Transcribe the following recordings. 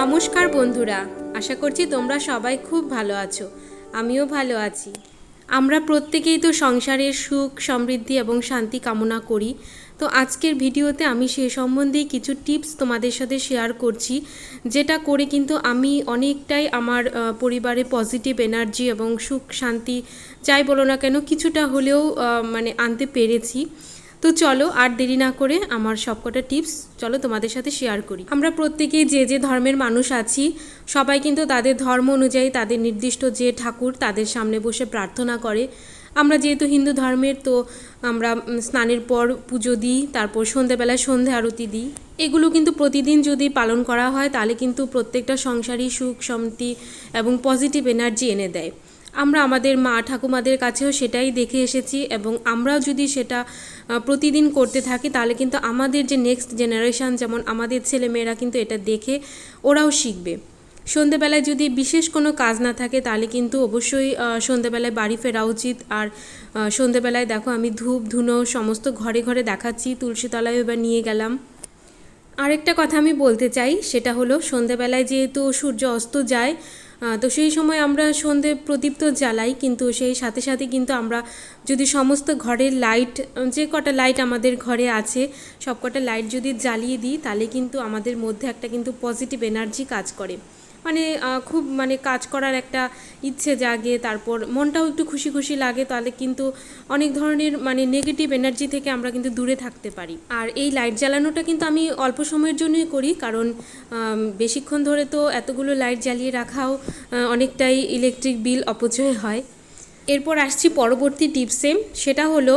নমস্কার বন্ধুরা, আশা করছি তোমরা সবাই খুব ভালো আছো। আমিও ভালো আছি। আমরা প্রত্যেকেই তো সংসারের সুখ, সমৃদ্ধি এবং শান্তি কামনা করি। তো আজকের ভিডিওতে আমি সে সম্বন্ধেই কিছু টিপস তোমাদের সাথে শেয়ার করছি, যেটা করে কিন্তু আমি অনেকটাই আমার পরিবারে পজিটিভ এনার্জি এবং সুখ, শান্তি, যাই বলো না কেন, কিছুটা হলেও মানে আনতে পেরেছি। তো চলো আর দেরি না করে আমার সবকটা টিপস চলো তোমাদের সাথে শেয়ার করি। আমরা প্রত্যেকেই যে যে ধর্মের মানুষ আছি, সবাই কিন্তু তাদের ধর্ম অনুযায়ী তাদের নির্দিষ্ট যে ঠাকুর তাদের সামনে বসে প্রার্থনা করে। আমরা যেহেতু হিন্দু ধর্মের, তো আমরা স্নানের পর পুজো দিই, তারপর সন্ধেবেলায় সন্ধে আরতি দিই। এগুলো কিন্তু প্রতিদিন যদি পালন করা হয়, তাহলে কিন্তু প্রত্যেকটা সংসারই সুখ, শান্তি এবং পজিটিভ এনার্জি এনে দেয়। আমরা আমাদের মা ঠাকুমাদের কাছেও সেটাই দেখে এসেছি এবং আমরাও যদি সেটা প্রতিদিন করতে থাকি, তাহলে কিন্তু আমাদের যে নেক্সট জেনারেশান যেমন আমাদের ছেলেমেয়েরা কিন্তু এটা দেখে ওরাও শিখবে। সন্ধেবেলায় যদি বিশেষ কোনো কাজ না থাকে, তাহলে কিন্তু অবশ্যই সন্ধেবেলায় বাড়ি ফেরা উচিত। আর সন্ধেবেলায় দেখো আমি ধূপ, ধুনো সমস্ত ঘরে ঘরে দেখাচ্ছি, তুলসীতলায় এবার নিয়ে গেলাম। আরেকটা কথা আমি বলতে চাই, সেটা হলো সন্ধেবেলায় যেহেতু সূর্য অস্ত যায় তো সেই সময় আমরা সন্ধে প্রদীপ তো জ্বালাই, কিন্তু সেই সাথে সাথে কিন্তু আমরা যদি সমস্ত ঘরের লাইট যে কটা লাইট আমাদের ঘরে আছে সব কটা লাইট যদি জ্বালিয়ে দিই, তাহলে কিন্তু আমাদের মধ্যে একটা কিন্তু পজিটিভ এনার্জি কাজ করে। মানে খুব মানে কাজ করার একটা ইচ্ছে জাগে, তারপর মনটাও একটু খুশি খুশি লাগে, তাহলে কিন্তু অনেক ধরনের মানে নেগেটিভ এনার্জি থেকে আমরা কিন্তু দূরে থাকতে পারি। আর এই লাইট জ্বালানোটা কিন্তু আমি অল্প সময়ের জন্যই করি, কারণ বেশিক্ষণ ধরে তো এতগুলো লাইট জ্বালিয়ে রাখাও অনেকটাই ইলেকট্রিক বিল অপচয় হয়। এরপর আসছি পরবর্তী টিপসে, সেটা হলো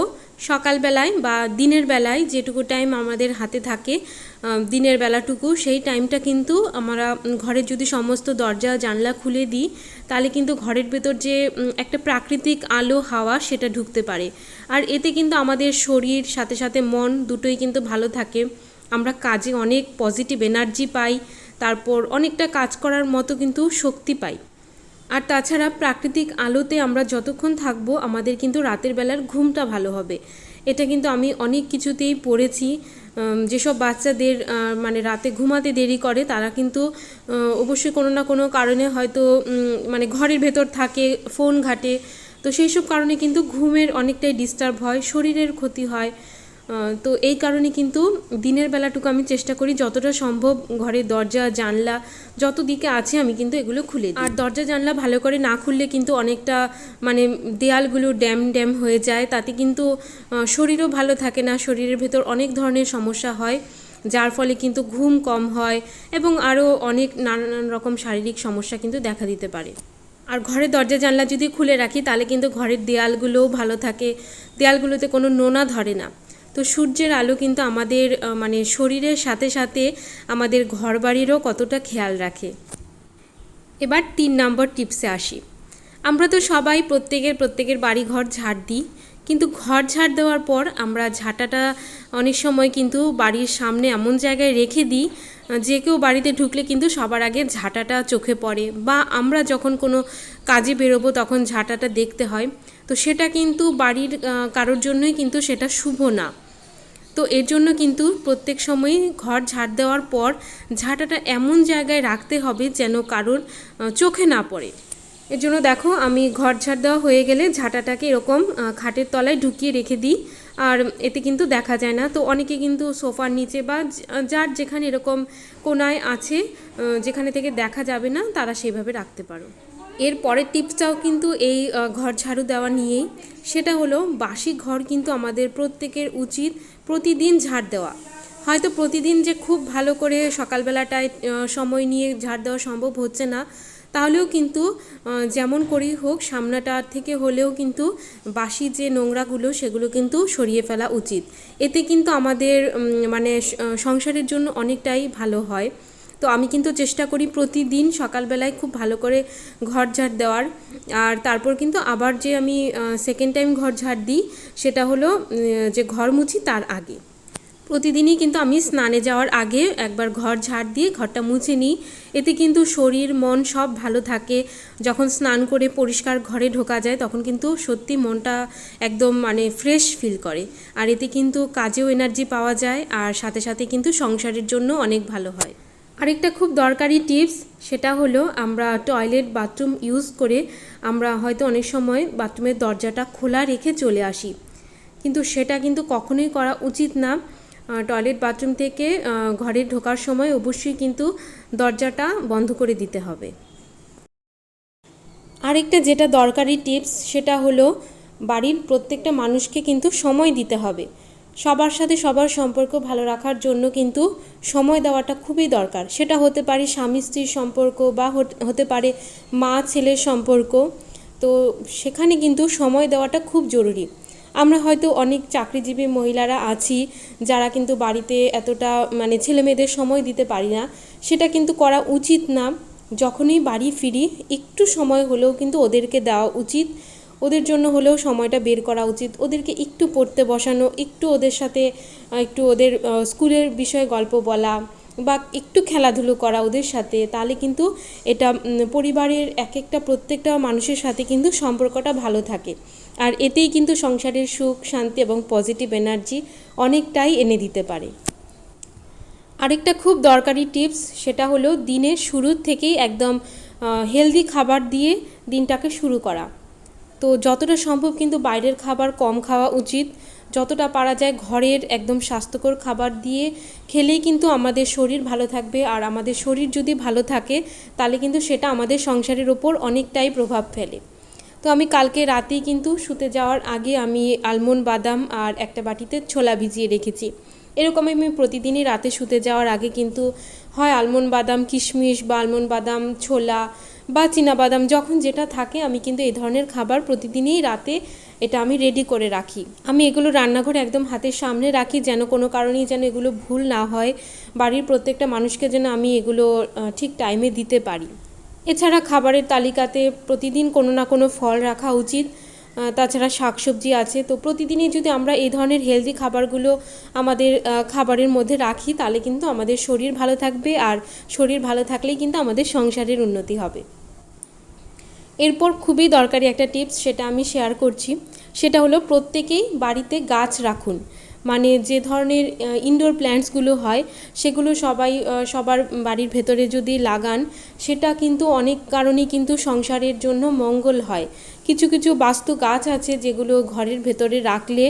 সকালবেলায় বা দিনের বেলায় যেটুকু টাইম আমাদের হাতে থাকে দিনের বেলাটুকু, সেই টাইমটা কিন্তু আমরা ঘরের যদি সমস্ত দরজা, জানলা খুলে দিই, তাহলে কিন্তু ঘরের ভেতর যে একটা প্রাকৃতিক আলো, হাওয়া, সেটা ঢুকতে পারে। আর এতে কিন্তু আমাদের শরীর, সাথে সাথে মন দুটোই কিন্তু ভালো থাকে। আমরা কাজে অনেক পজিটিভ এনার্জি পাই, তারপর অনেকটা কাজ করার মতো কিন্তু শক্তি পাই। আর তাছাড়া প্রাকৃতিক আলোতে আমরা যতক্ষণ থাকব, আমাদের কিন্তু রাতের বেলার ঘুমটা ভালো হবে। এটা কিন্তু আমি অনেক কিছুতেই পড়েছি। যেসব বাচ্চাদের মানে রাতে ঘুমাতে দেরি করে, তারা কিন্তু অবশ্যই কোনো না কোনো কারণে হয়তো মানে ঘরের ভেতর থাকে, ফোন ঘাটে। তো সেই সব কারণে কিন্তু ঘুমের অনেকটাই ডিস্টার্ব হয়, শরীরের ক্ষতি হয়। তো এই কারণে কিন্তু দিনের বেলাটুকু আমি চেষ্টা করি যতটা সম্ভব ঘরের দরজা, জানলা যত দিকে আছে আমি কিন্তু এগুলো খুলে আর দরজা, জানলা ভালো করে না খুললে কিন্তু অনেকটা মানে দেয়ালগুলো ড্যাম ড্যাম হয়ে যায়। তাতে কিন্তু শরীরও ভালো থাকে না। শরীরের ভেতর অনেক ধরনের সমস্যা হয়, যার ফলে কিন্তু ঘুম কম হয় এবং আরও অনেক নানান রকম শারীরিক সমস্যা কিন্তু দেখা দিতে পারে। আর ঘরের দরজা, জানলা যদি খুলে রাখি তাহলে কিন্তু ঘরের দেয়ালগুলোও ভালো থাকে। দেয়ালগুলোতে কোনো নোনা ধরে না। তো সূর্যের আলো কিন্তু আমাদের মানে শরীরের সাথে সাথে আমাদের ঘরবাড়িরও কতটা খেয়াল রাখে। এবার তিন নম্বর টিপসে আসি। আমরা তো সবাই প্রত্যেকের প্রত্যেকের বাড়ি ঘর ঝাড় দিই, কিন্তু ঘর ঝাড় দেওয়ার পর আমরা ঝাঁটাটা অনেক সময় কিন্তু বাড়ির সামনে এমন জায়গায় রেখে দিই, যে কেউ বাড়িতে ঢুকলে কিন্তু সবার আগে ঝাঁটাটা চোখে পড়ে বা আমরা যখন কোনো কাজে বেরোবো তখন ঝাঁটাটা দেখতে হয়। তো সেটা কিন্তু বাড়ির কারোর জন্যই কিন্তু সেটা শুভ না। তো এর জন্য কিন্তু প্রত্যেক সময়ই ঘর ঝাড় দেওয়ার পর ঝাঁটাটা এমন জায়গায় রাখতে হবে যেন কারোর চোখে না পড়ে। এর জন্য দেখো, আমি ঘর ঝাড় দেওয়া হয়ে গেলে ঝাঁটাটাকে এরকম খাটের তলায় ঢুকিয়ে রেখে দিই। আর এতে কিন্তু দেখা যায় না। তো অনেকে কিন্তু সোফার নিচে বা যার যেখানে এরকম কোনায় আছে যেখানে থেকে দেখা যাবে না, তারা সেভাবে রাখতে পারো। এর পরের টিপসটাও কিন্তু এই ঘর ঝাড়ু দেওয়া নিয়েই। সেটা হলো, বাসি ঘর কিন্তু আমাদের প্রত্যেকের উচিত প্রতিদিন ঝাড় দেওয়া। হয়তো প্রতিদিন যে খুব ভালো করে সকালবেলাটায় সময় নিয়ে ঝাড় দেওয়া সম্ভব হচ্ছে না, তাহলেও কিন্তু যেমন করেই হোক, সামনাটা থেকে হলেও কিন্তু বাসি যে নোংরাগুলো, সেগুলো কিন্তু সরিয়ে ফেলা উচিত। এতে কিন্তু আমাদের মানে সংসারের জন্য অনেকটাই ভালো হয়। তো আমি কিন্তু চেষ্টা করি প্রতিদিন সকালবেলায় খুব ভালো করে ঘর ঝাড় দেওয়ার। আর তারপর কিন্তু আবার যে আমি সেকেন্ড টাইম ঘর ঝাড় দিই, সেটা হলো যে ঘর মুছি তার আগে। প্রতিদিনই কিন্তু আমি স্নানে যাওয়ার আগে একবার ঘর ঝাড় দিয়ে ঘরটা মুছে নিই। এতে কিন্তু শরীর, মন সব ভালো থাকে। যখন স্নান করে পরিষ্কার ঘরে ঢোকা যায়, তখন কিন্তু সত্যি মনটা একদম মানে ফ্রেশ ফিল করে। আর এতে কিন্তু কাজেও এনার্জি পাওয়া যায়, আর সাথে সাথে কিন্তু সংসারের জন্য অনেক ভালো হয়। আরেকটা খুব দরকারি টিপস, সেটা হলো আমরা টয়লেট বাথরুম ইউজ করে আমরা হয়তো অনেক সময় বাথরুমের দরজাটা খোলা রেখে চলে আসি। কিন্তু সেটা কিন্তু কখনোই করা উচিত না। টয়লেট বাথরুম থেকে ঘরে ঢোকার সময় অবশ্যই কিন্তু দরজাটা বন্ধ করে দিতে হবে। আরেকটা যেটা দরকারি টিপস, সেটা হলো বাড়ির প্রত্যেকটা মানুষকে কিন্তু সময় দিতে হবে। সবার সাথে সবার সম্পর্ক ভালো রাখার জন্য কিন্তু সময় দেওয়াটা খুবই দরকার। সেটা হতে পারে স্বামী স্ত্রীর সম্পর্ক বা হতে- পারে মা ছেলের সম্পর্ক। তো সেখানে কিন্তু সময় দেওয়াটা খুব জরুরি। আমরা হয়তো অনেক চাকরিজীবী মহিলারা আছি যারা কিন্তু বাড়িতে এতটা মানে ছেলে মেয়েদের সময় দিতে পারি না। সেটা কিন্তু করা উচিত না। যখনই বাড়ি ফিরি, একটু সময় হলেও কিন্তু ওদেরকে দেওয়া উচিত। ওদের জন্য হলেও সময়টা বের করা উচিত। ওদেরকে একটু পড়তে বসানো, একটু ওদের সাথে একটু ওদের স্কুলের বিষয়ে গল্প বলা বা একটু খেলাধুলো করা ওদের সাথে, তাহলে কিন্তু এটা পরিবারের এক একটা প্রত্যেকটা মানুষের সাথে কিন্তু সম্পর্কটা ভালো থাকে। আর এতেই কিন্তু সংসারের সুখ, শান্তি এবং পজিটিভ এনার্জি অনেকটাই এনে দিতে পারে। আরেকটা খুব দরকারি টিপস সেটা হলো দিনের শুরুর থেকেই একদম হেলদি খাবার দিয়ে দিনটাকে শুরু করা। তো যতটা সম্ভব কিন্তু বাইরের খাবার কম খাওয়া উচিত। যতটা পারা যায় ঘরের একদম স্বাস্থ্যকর খাবার দিয়ে খেলেই কিন্তু আমাদের শরীর ভালো থাকবে। আর আমাদের শরীর যদি ভালো থাকে, তাহলে কিন্তু সেটা আমাদের সংসারের ওপর অনেকটাই প্রভাব ফেলে। তো আমি কালকে রাতেই কিন্তু শুতে যাওয়ার আগে আমি আলমন্ড বাদাম আর একটা বাটিতে ছোলা ভিজিয়ে রেখেছি। এরকম আমি প্রতিদিনই রাতে শুতে যাওয়ার আগে কিন্তু হয় আলমন্ড বাদাম, কিশমিশ বা আলমন্ড বাদাম, ছোলা বা বাদাম যখন যেটা থাকে আমি কিন্তু এই ধরনের খাবার প্রতিদিনই রাতে এটা আমি রেডি করে রাখি। আমি এগুলো রান্নাঘরে একদম হাতের সামনে রাখি যেন কোনো কারণেই যেন এগুলো ভুল না হয়। বাড়ির প্রত্যেকটা মানুষকে যেন আমি এগুলো ঠিক টাইমে দিতে পারি। এছাড়া খাবারের তালিকাতে প্রতিদিন কোনো না কোনো ফল রাখা উচিত। তাছাড়া শাকসবজি আছে। তো প্রতিদিনই যদি আমরা এই ধরনের হেলদি খাবারগুলো আমাদের খাবারের মধ্যে রাখি, তাহলে কিন্তু আমাদের শরীর ভালো থাকবে আর শরীর ভালো থাকলেই কিন্তু আমাদের সংসারের উন্নতি হবে। এরপর খুবই দরকারি একটা টিপস সেটা আমি শেয়ার করছি। সেটা হলো প্রত্যেকেই বাড়িতে গাছ রাখুন। মানে যে ধরনের ইনডোর প্ল্যান্টসগুলো হয়, সেগুলো সবাই সবার বাড়ির ভেতরে যদি লাগান, সেটা কিন্তু অনেক কারণেই কিন্তু সংসারের জন্য মঙ্গল হয়। কিছু কিছু বাস্তু গাছ আছে যেগুলো ঘরের ভেতরে রাখলে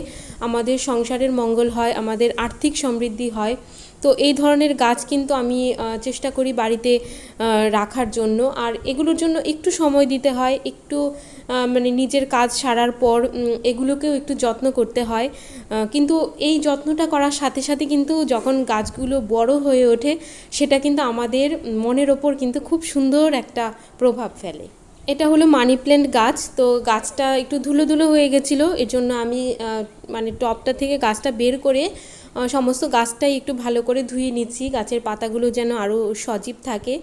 আমাদের সংসারের মঙ্গল হয়, আমাদের আর্থিক সমৃদ্ধি হয়। তো এই ধরনের গাছ কিন্তু আমি চেষ্টা করি বাড়িতে রাখার জন্য। আর এগুলোর জন্য একটু সময় দিতে হয়, একটু মানে নিজের কাজ সারার পর এগুলোকেও একটু যত্ন করতে হয়। কিন্তু এই যত্নটা করার সাথে সাথে কিন্তু যখন গাছগুলো বড় হয়ে ওঠে, সেটা কিন্তু আমাদের মনের ওপর কিন্তু খুব সুন্দর একটা প্রভাব ফেলে। এটা হলো মানি প্ল্যান্ট গাছ, তো গাছটা একটু ধুলো ধুলো হয়ে গেছিল এর জন্য আমি মানে টপটা থেকে গাছটা বের করে সমস্ত গাছটাই একটু ভালো করে ধুয়ে নিচ্ছি, গাছের পাতাগুলো যেন আরও সজীব থাকে।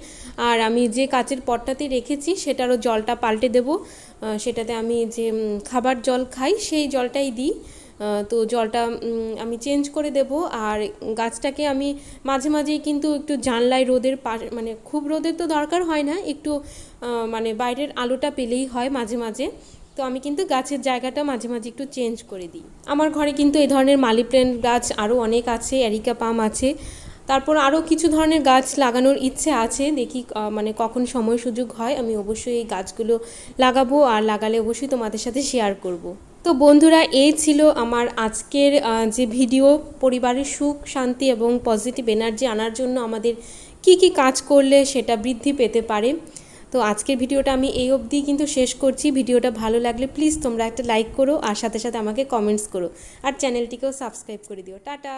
আর আমি যে কাচের পটটাতে রেখেছি সেটারও জলটা পাল্টে দেব সেটাতে আমি যে খাবার জল খাই, সেই জলটাই দিই। তো জলটা আমি চেঞ্জ করে দেব। আর গাছটাকে আমি মাঝে মাঝেই কিন্তু একটু জানলায় রোদের মানে খুব রোদের তো দরকার হয় না, একটু মানে বাইরের আলোটা পেলেই হয় মাঝে মাঝে। তো আমি কিন্তু গাছের জায়গাটা মাঝে মাঝে একটু চেঞ্জ করে দিই। আমার ঘরে কিন্তু এই ধরনের মালি প্ল্যান্ট গাছ আরও অনেক আছে, এরিকা পাম আছে। তারপর আরও কিছু ধরনের গাছ লাগানোর ইচ্ছে আছে, দেখি মানে কখন সময় সুযোগ হয়, আমি অবশ্যই এই গাছগুলো লাগাবো, আর লাগালে অবশ্যই তোমাদের সাথে শেয়ার করব। তো বন্ধুরা, এই ছিল আমার আজকের যে ভিডিও, পরিবারের সুখ, শান্তি এবং পজিটিভ এনার্জি আনার জন্য আমাদের কি কি কাজ করলে সেটা বৃদ্ধি পেতে পারে। তো আজকের ভিডিওটা আমি এই অবধি কিন্তু শেষ করছি। ভিডিওটা ভালো লাগলে প্লিজ তোমরা একটা লাইক করো আর সাথে সাথে আমাকে কমেন্টস করো। আর চ্যানেলটিকেও সাবস্ক্রাইব করে দিও। টাটা!